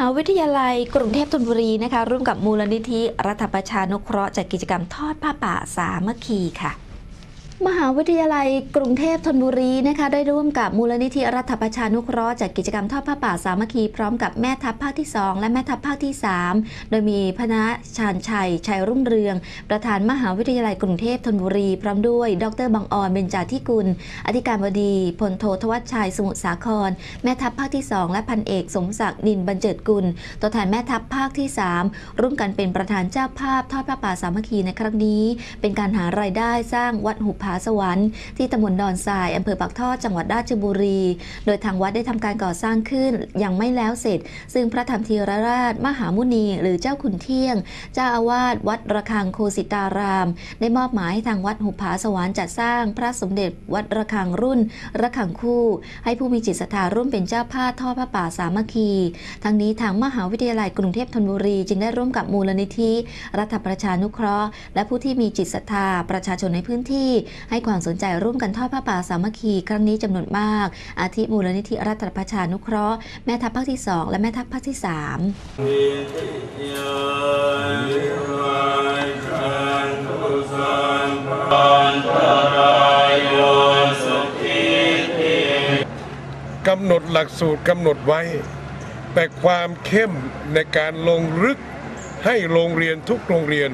หาวิทยาลัยกรุงเทพธนบุรีนะคะ ร่วมกับมูลนิธิรัฐประชานุเคราะห์จัดกิจกรรมทอดผ้าป่าสามัคคีค่ะ มหาวิทยาลัยกรุงเทพธนบุรีนะคะได้ร่วมกับมูลนิธิรัฐประชานุเคราะห์จัดกิจกรรมทอดผ้าป่าสามัคคีพร้อมกับแม่ทัพภาคที่ 2 และแม่ทัพภาคที่ 3 โดยมีพระชาญชัย ชัยรุ่งเรือง ประธานมหาวิทยาลัยกรุงเทพธนบุรี พร้อมด้วย ดรบังออนเบญจาธิกุล อธิการบดีพลโททวัชชัยสมุทรสาคร แม่ทัพภาคที่ 2 และพันเอกสมศักดิ์นินบรรเจิดกุล ตัวแทนแม่ทัพภาคที่ 3 ร่วมกันเป็นประธานเจ้าภาพทอดผ้าป่าสามัคคีในครั้งนี้ เป็นการหารายได้สร้างวัดหุบผาสวรรค์ที่ตำบลดอนทรายอำเภอปากท่อจังหวัดราชบุรี โดยทางวัดได้ทำการก่อสร้างขึ้นยังไม่แล้วเสร็จ ซึ่งพระธรรมธีรราช มหามุนี หรือเจ้าขุนเที่ยง เจ้าอาวาสวัดระฆังโคสิตาราม ได้มอบหมายให้ทางวัดหุบผาสวรรค์จัดสร้างพระสมเด็จวัดระฆังรุ่นระฆังคู่ ให้ผู้มีจิตศรัทธาร่วมเป็นเจ้าภาพทอดผ้าป่าสามัคคี ทั้งนี้ทางมหาวิทยาลัยกรุงเทพธนบุรีจึงได้ร่วมกับมูลนิธิรัฐประชานุเคราะห์ และผู้ที่มีจิตศรัทธาประชาชนในพื้นที่ให้ความสนใจร่วมกันทอดผ้าป่าสามัคคีครั้งนี้จำนวนมาก อาทิมูลนิธิรัฐประชานุเคราะห์แม่ทัพภาคที่ 2 และแม่ทัพภาคที่3กำหนดหลักสูตรกำหนดไว้ แต่ความเข้มในการลงลึกให้โรงเรียนทุกโรงเรียน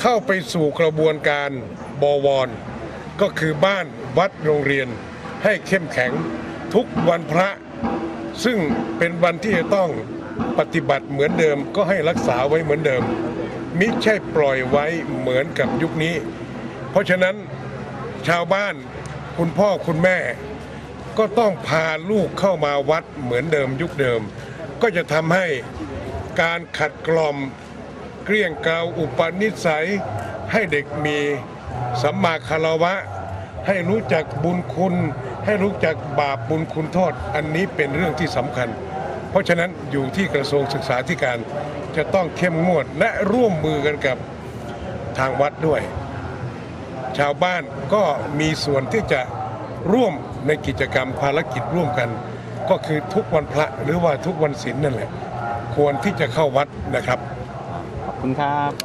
เข้าไปสู่กระบวนการบวร ก็คือบ้านวัดโรงเรียนให้เข้มแข็งทุกวันพระ ซึ่งเป็นวันที่จะต้องปฏิบัติเหมือนเดิมก็ให้รักษาไว้เหมือนเดิม มิใช่ปล่อยไว้เหมือนกับยุคนี้ เพราะฉะนั้นชาวบ้านคุณพ่อคุณแม่ ก็ต้องพาลูกเข้ามาวัดเหมือนเดิมยุคเดิม ก็จะทำให้การขัดกล่อมเกลี้ยงเกลาอุปนิสัยให้เด็กมี สัมมาคารวะ ให้รู้จักบุญคุณ ให้รู้จักบาปบุญคุณโทษ อันนี้เป็นเรื่องที่สำคัญ เพราะฉะนั้นอยู่ที่กระทรวงศึกษาธิการจะต้องเข้มงวดและร่วมมือกันกับทางวัดด้วย ชาวบ้านก็มีส่วนที่จะร่วมในกิจกรรมภารกิจร่วมกัน ก็คือทุกวันพระหรือว่าทุกวันศีลนั่นแหละ ควรที่จะเข้าวัดนะครับ ขอบคุณครับ